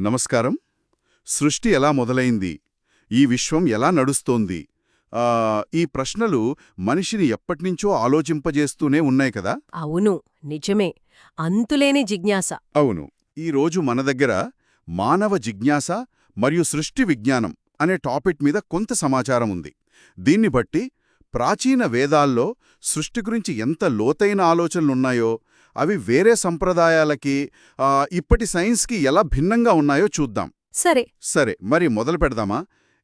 నమస్కారం. సృష్టి ఎలా మొదలైంది? ఈ విశ్వం ఎలా నడుస్తోంది? ఈ ప్రశ్నలు మనిషిని ఎప్పటినుంచో ఆలోచింపజేస్తూనే ఉన్నాయి కదా? అవును నిజమే. అంతులేని జిజ్ఞాస. అవును. ఈరోజు మన దగ్గర మానవ జిజ్ఞాస మరియు సృష్టి విజ్ఞానం అనే టాపిక్ మీద కొంత సమాచారం ఉంది. దీన్ని బట్టి ప్రాచీన వేదాల్లో సృష్టి గురించి ఎంత లోతైన ఆలోచనలున్నాయో అవి వేరే సంప్రదాయాలకి ఇప్పటి సైన్స్కి ఎలా భిన్నంగా ఉన్నాయో చూద్దాం. సరే. సరే మరి మొదలు పెడదామా?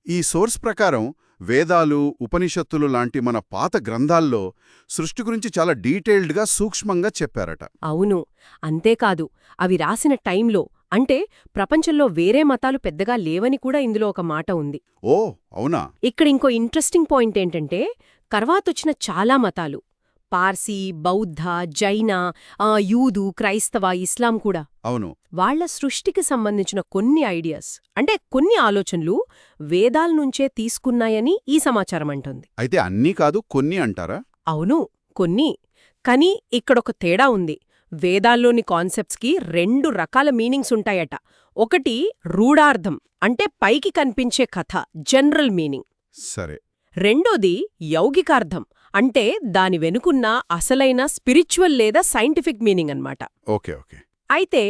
ఈ సోర్స్ ప్రకారం వేదాలు ఉపనిషత్తులు లాంటి మన పాత గ్రంథాల్లో సృష్టి గురించి చాలా డీటెయిల్డ్గా సూక్ష్మంగా చెప్పారట. అవును. అంతేకాదు అవి రాసిన టైంలో అంటే ప్రపంచంలో వేరే మతాలు పెద్దగా లేవని కూడా ఇందులో ఒక మాట ఉంది. ఓ అవునా? ఇక్కడ ఇంకో ఇంట్రెస్టింగ్ పాయింట్ ఏంటంటే తర్వాతొచ్చిన చాలా మతాలు పార్సీ బౌద్ధ జైన యూదు క్రైస్తవ ఇస్లాం కూడా అవును. వాళ్ళ సృష్టికి సంబంధించిన కొన్ని ఐడియాస్ అంటే కొన్ని ఆలోచనలు వేదాల నుంచే తీసుకున్నాయని ఈ సమాచారం అంటుంది. అయితే అన్నీ కాదు కొన్ని అంటారా? అవును కొన్ని. కానీ ఇక్కడొక తేడా ఉంది. వేదాల్లోని కాన్సెప్ట్స్కి రెండు రకాల మీనింగ్స్ ఉంటాయట. ఒకటి రూఢార్థం అంటే పైకి కనిపించే కథ జనరల్ మీనింగ్. సరే. రెండోది యౌగికార్థం. అంటే దాని వెనుకున్న అసలైన స్పిరిచువల్ లేదా సైంటిఫిక్ మీనింగ్ అన్నమాట. Okay okay. అయితే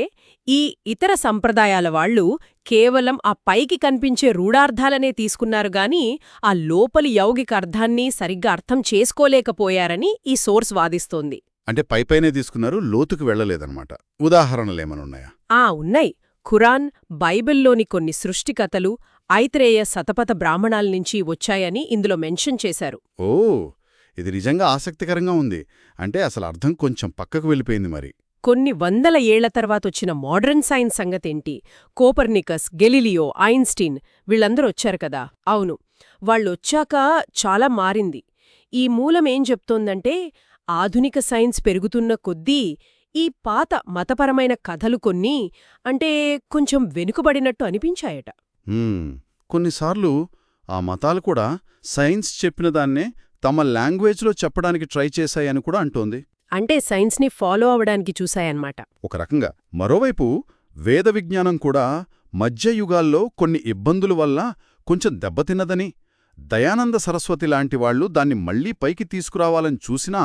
ఈ ఇతర సంప్రదాయాల వాళ్ళు కేవలం ఆ పైకి కనిపించే రూఢార్థాలనే తీసుకున్నారు గాని ఆ లోపలి యౌగిక అర్థాన్ని సరిగ్గా అర్థం చేసుకోలేకపోయారని ఈ సోర్స్ వాదిస్తోంది. అంటే పైపైనే తీసుకున్నారు లోతుకు వెళ్ళలేదన్నమాట. ఉదాహరణలేమనున్నాయా ఆ ఉన్నాయి. ఖురాన్ బైబిల్లోని కొన్ని సృష్టి కథలు ఐత్రేయ శతపథ బ్రాహ్మణాల నుంచి వచ్చాయని ఇందులో మెన్షన్ చేశారు. ఓ ఇది నిజంగా ఆసక్తికరంగా ఉంది. అంటే అసలు అర్థం కొంచెం పక్కకు వెళ్ళిపోయింది మరి. కొన్ని వందల ఏళ్ళ తర్వాతొచ్చిన మోడర్న్ సైన్స్ సంగతేంటి? కోపర్నికస్ గెలిలియో ఐన్స్టీన్ వీళ్ళందరూ వచ్చారు కదా? అవును. వాళ్ళొచ్చాక చాలా మారింది. ఈ మూలమేం చెప్తోందంటే ఆధునిక సైన్స్ పెరుగుతున్న కొద్దీ ఈ పాత మతపరమైన కథలు కొన్ని అంటే కొంచెం వెనుకబడినట్టు అనిపించాయట. కొన్నిసార్లు ఆ మతాలు కూడా సైన్స్ చెప్పిన దాన్నే తమ లాంగ్వేజ్లో చెప్పడానికి ట్రై చేశాయని కూడా అంటోంది. అంటే సైన్స్ని ఫాలో అవడానికి చూశాయన్నమాట. ఒక రకంగా మరోవైపు వేద విజ్ఞానం కూడా మధ్యయుగాల్లో కొన్ని ఇబ్బందుల వల్ల కొంచెం దెబ్బతిన్నదని దయానంద సరస్వతి లాంటి వాళ్ళు దాన్ని మళ్ళీ పైకి తీసుకురావాలని చూసినా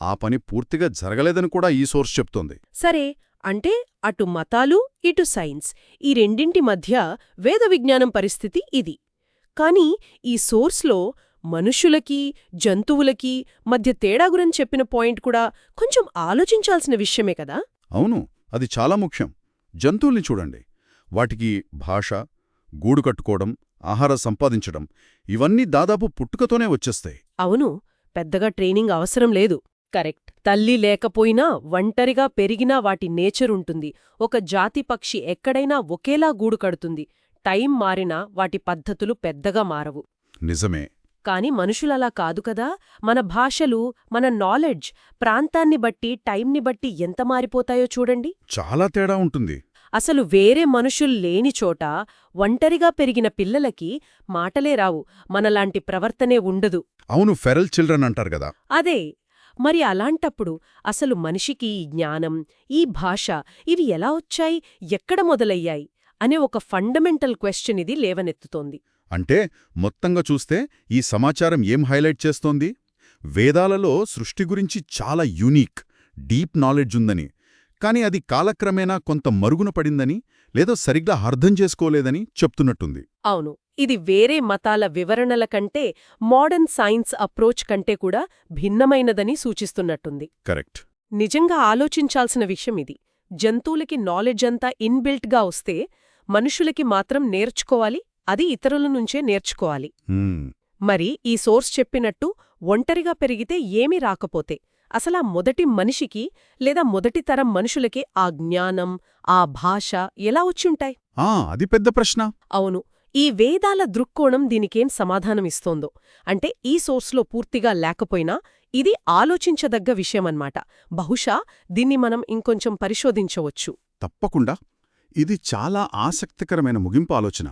ఆ పని పూర్తిగా జరగలేదని కూడా ఈ సోర్స్ చెప్తోంది. సరే అంటే అటు మతాలు ఇటు సైన్స్. ఈ రెండింటి మధ్య వేద విజ్ఞానం పరిస్థితి ఇది. కాని ఈ సోర్స్లో మనుషులకి జంతువులకి మధ్య తేడా గురించి చెప్పిన పాయింట్ కూడా కొంచెం ఆలోచించాల్సిన విషయమే కదా? అవును అది చాలా ముఖ్యం. జంతువుల్ని చూడండి. వాటికి భాష గూడు కట్టుకోవడం ఆహారం సంపాదించడం ఇవన్నీ దాదాపు పుట్టుకతోనే వచ్చేస్తాయి. అవును పెద్దగా ట్రైనింగ్ అవసరం లేదు. కరెక్ట్. తల్లి లేకపోయినా ఒంటరిగా పెరిగినా వాటి నేచర్ ఉంటుంది. ఒక జాతి పక్షి ఎక్కడైనా ఒకేలా గూడు కడుతుంది. టైం మారినా వాటి పద్ధతులు పెద్దగా మారవు. నిజమే. కాని మనుషులలా కాదు కదా. మన భాషలు మన నాలెడ్జ్ ప్రాంతాన్ని బట్టి టైంని బట్టి ఎంత మారిపోతాయో చూడండి. చాలా తేడా ఉంటుంది. అసలు వేరే మనుషులు లేని చోట ఒంటరిగా పెరిగిన పిల్లలకి మాటలే రావు. మనలాంటి ప్రవర్తనే ఉండదు. అవును ఫెరల్ చిల్డ్రన్ అంటారు కదా. అదే. మరి అలాంటప్పుడు అసలు మనిషికి ఈ జ్ఞానం ఈ భాష ఇవి ఎలా వచ్చాయి ఎక్కడ మొదలయ్యాయి అనే ఒక ఫండమెంటల్ క్వశ్చన్ ఇది లేవనెత్తుతోంది. అంటే మొత్తంగా చూస్తే ఈ సమాచారం ఏం హైలైట్ చేస్తోంది? వేదాలలో సృష్టి గురించి చాలా యూనిక్ డీప్ నాలెడ్జ్ ఉందని కాని అది కాలక్రమేణా కొంత మరుగున పడిందని లేదో సరిగ్గా అర్థం చేసుకోలేదని చెప్తున్నట్టుంది. అవును. ఇది వేరే మతాల వివరణల కంటే మోడర్న్ సైన్స్ అప్రోచ్ కంటే కూడా భిన్నమైనదని సూచిస్తున్నట్టుంది. కరెక్ట్. నిజంగా ఆలోచించాల్సిన విషయం ఇది. జంతువులకి నాలెడ్జ్ అంతా ఇన్బిల్ట్గా వస్తే మనుషులకి మాత్రం నేర్చుకోవాలి అది ఇతరుల నుంచే నేర్చుకోవాలి. మరి ఈ సోర్స్ చెప్పినట్టు ఒంటరిగా పెరిగితే ఏమీ రాకపోతే అసలా మొదటి మనిషికి లేదా మొదటి తరం మనుషులకి ఆ జ్ఞానం ఆ భాష ఎలా వచ్చుంటాయి ఆ అది పెద్ద ప్రశ్న. అవును. ఈ వేదాల దృక్కోణం దీనికేం సమాధానమిస్తోందో. అంటే ఈ సోర్స్లో పూర్తిగా లేకపోయినా ఇది ఆలోచించదగ్గ విషయమన్నమాట బహుశా దీన్ని మనం ఇంకొంచెం పరిశోధించవచ్చు. తప్పకుండా. ఇది చాలా ఆసక్తికరమైన ముగింపు ఆలోచన.